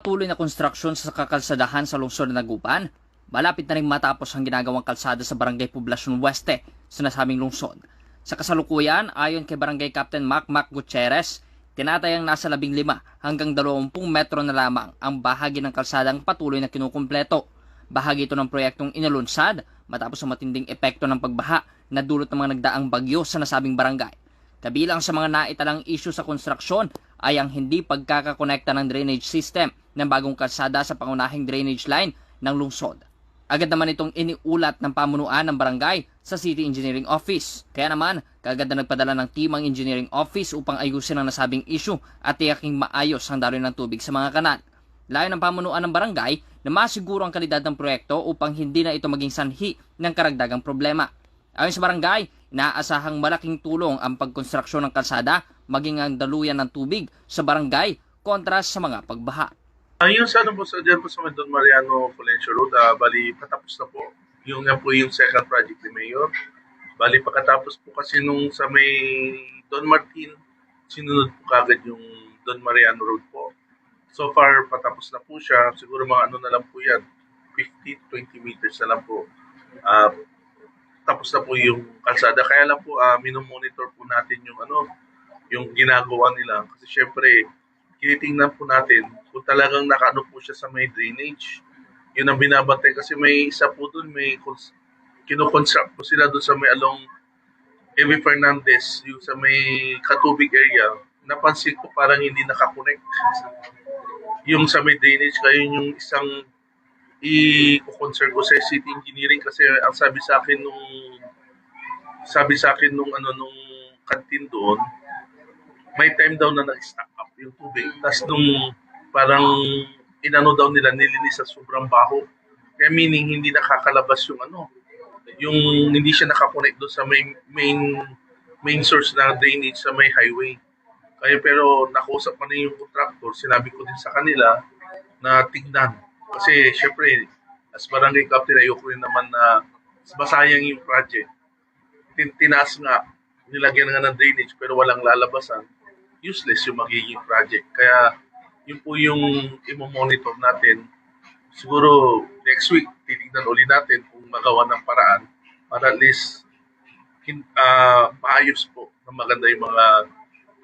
Patuloy na konstruksyon sa kakalsadahan sa lungsod ng Naguban. Malapit na rin matapos ang ginagawang kalsada sa Barangay Poblacion Weste sa nasabing lungsod. Sa kasalukuyan, ayon kay Barangay Captain Mac Mac Gutierrez, tinatayang nasa 15 hanggang 20 metro na lamang ang bahagi ng kalsadang patuloy na kinukumpleto. Bahagi ito ng proyektong inalunsad matapos ang matinding epekto ng pagbaha na dulot ng mga nagdaang bagyo sa nasabing barangay. Kabilang sa mga naitalang issue sa konstruksyon ay ang hindi pagkakakonekta ng drainage system ng bagong kalsada sa pangunahing drainage line ng lungsod. Agad naman itong iniulat ng pamunuan ng barangay sa City Engineering Office. Kaya naman, kagad na nagpadala ng team ang Engineering Office upang ayusin ang nasabing issue at tiyaking maayos ang daloy ng tubig sa mga kanal. Layo ng pamunuan ng barangay na masiguro ang kalidad ng proyekto upang hindi na ito maging sanhi ng karagdagang problema. Ayon sa barangay, inaasahang malaking tulong ang pagkonstruksyon ng kalsada maging ang daluyan ng tubig sa barangay kontra sa mga pagbaha. Ayun sa ano po sa dyan po sa may Don Mariano Fulencio Road, ah, bali patapos na po. Yung nga po yung second project ni Mayor. Bali pagkatapos po kasi nung sa may Don Martin, sinunod po kagad yung Don Mariano Road po. So far, patapos na po siya. Siguro mga ano na lang po yan, 50-20 meters na lang po. Ah, tapos na po yung kalsada. Kaya lang po, uh, minomonitor po natin yung ano, yung ginagawa nila. Kasi syempre, tinitingnan po natin kung talagang nakaano po siya sa may drainage. Yun ang binabantay kasi may isa po doon, may cons- kinoconstruct po sila doon sa may along Eve Fernandez, yung sa may katubig area. Napansin ko parang hindi nakakonect. Yung sa may drainage, yun yung isang i-concern ko sa city engineering kasi ang sabi sa akin nung sabi sa akin nung ano nung kantin doon may time daw na nag-stack up yung tubig. Tapos nung parang inano daw nila, nilinis sa sobrang baho. Kaya meaning hindi nakakalabas yung ano, yung hindi siya nakakonect doon sa main, main, main source na drainage sa may highway. Kaya pero nakausap ko na yung contractor, sinabi ko din sa kanila na tignan. Kasi syempre, as barangay captain, ayoko rin naman na masayang yung project. Tin- Tinaas nga, nilagyan nga ng drainage pero walang lalabasan useless yung magiging project. Kaya yun po yung imo-monitor natin. Siguro next week, titignan uli natin kung magawa ng paraan para at least ah, maayos po na maganda yung mga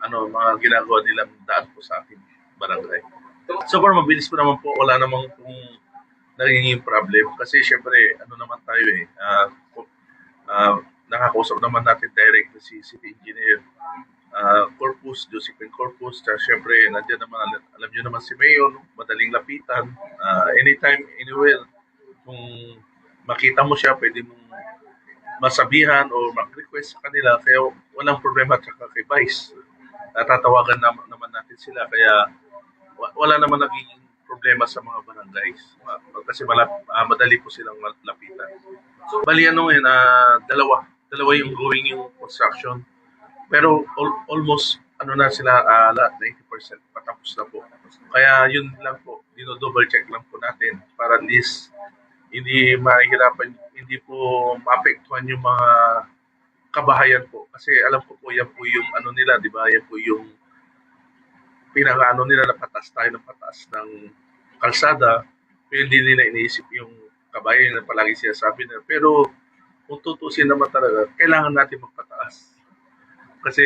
ano mga ginagawa nilang daan po sa ating barangay. So far, mabilis po naman po. Wala namang kung nagiging problem. Kasi syempre, ano naman tayo eh, ku- ah, nakakausap naman natin direct si City Engineer uh, Corpus, Josephine Corpus, at syempre, nandiyan naman, alam, alam nyo naman si Mayor, madaling lapitan, uh, anytime, anywhere, kung makita mo siya, pwede mong masabihan o mag-request sa kanila, kaya walang problema tsaka kay Vice. Natatawagan naman, naman natin sila, kaya wa- wala naman naging problema sa mga barangays. Uh, kasi malap, ah, madali po silang lapitan. So, bali ano yun, ah, dalawa. Dalawa yung going yung construction. Pero al- almost ano na sila ah, lahat 90% patapos na po. Kaya yun lang po, dino-double check lang po natin para least hindi mahirapan, hindi po maapektuhan yung mga kabahayan po. Kasi alam ko po, yan po yung ano nila, di ba? Yan po yung pinakaano nila na patas tayo ng patas ng kalsada. Pero hindi nila iniisip yung kabayan na palagi siya sabi nila. Pero kung tutusin naman talaga, kailangan natin magpataas. Kasi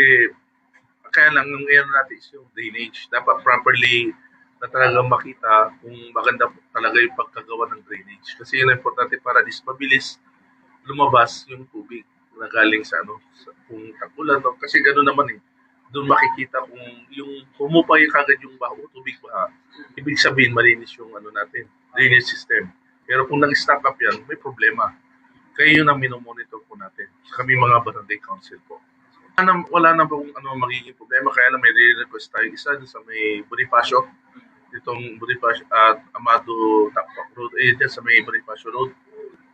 kaya lang yung air natin is yung drainage. Dapat properly na talagang makita kung maganda talaga yung pagkagawa ng drainage. Kasi yun ang importante para dis mabilis lumabas yung tubig na galing sa ano, sa, kung tagulan. No? Kasi gano'n naman eh. Doon makikita kung yung humupay kagad yung baho, tubig ba, ibig sabihin malinis yung ano natin, drainage system. Pero kung nag-stack up yan, may problema. Kaya yun ang minomonitor po natin. Kami mga barangay council po na, wala na bang ano magiging problema. Kaya lang may re-request tayo isa sa may Bonifacio. Ditong Bonifacio at Amado Takpak Road. Eh dyan sa may Bonifacio Road.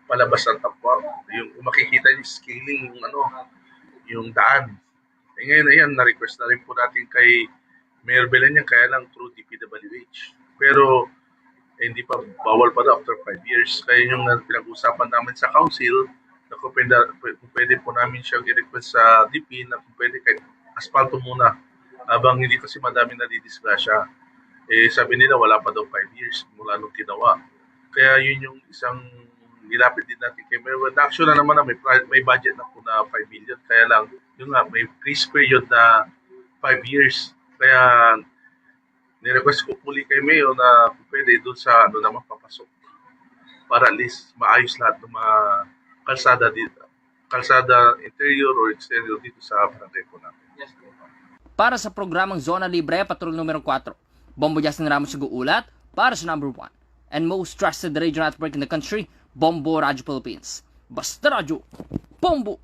Palabas ng Takpak yung makikita yung scaling yung ano yung daan. Eh ngayon ayan na-request na rin po natin kay Mayor Belen yan kaya lang through DPWH pero eh, hindi pa bawal pa daw after 5 years. Kaya yung na- pinag-usapan namin sa council na kung pwede, kung pwede po namin siyang i-request sa DP na kung pwede kahit asfalto muna habang hindi kasi madami na didisgrasya. Eh, sabi nila wala pa daw 5 years mula nung ginawa. Kaya yun yung isang nilapit din natin kay Mayor. Actually na naman na may, may budget na po na 5 million. Kaya lang, yun nga, may grace period na 5 years. Kaya nirequest ko muli kay Mayor na pwede doon sa ano naman papasok. Para at least maayos lahat ng mga kalsada dito. Kalsada interior or exterior dito sa barangay po natin. Para sa programang Zona Libre, Patrol numero 4, Bombo Justin Ramos Ulat para sa number 1 and most trusted radio network in the country, Bombo Radio Philippines. Basta Radio, Bombo!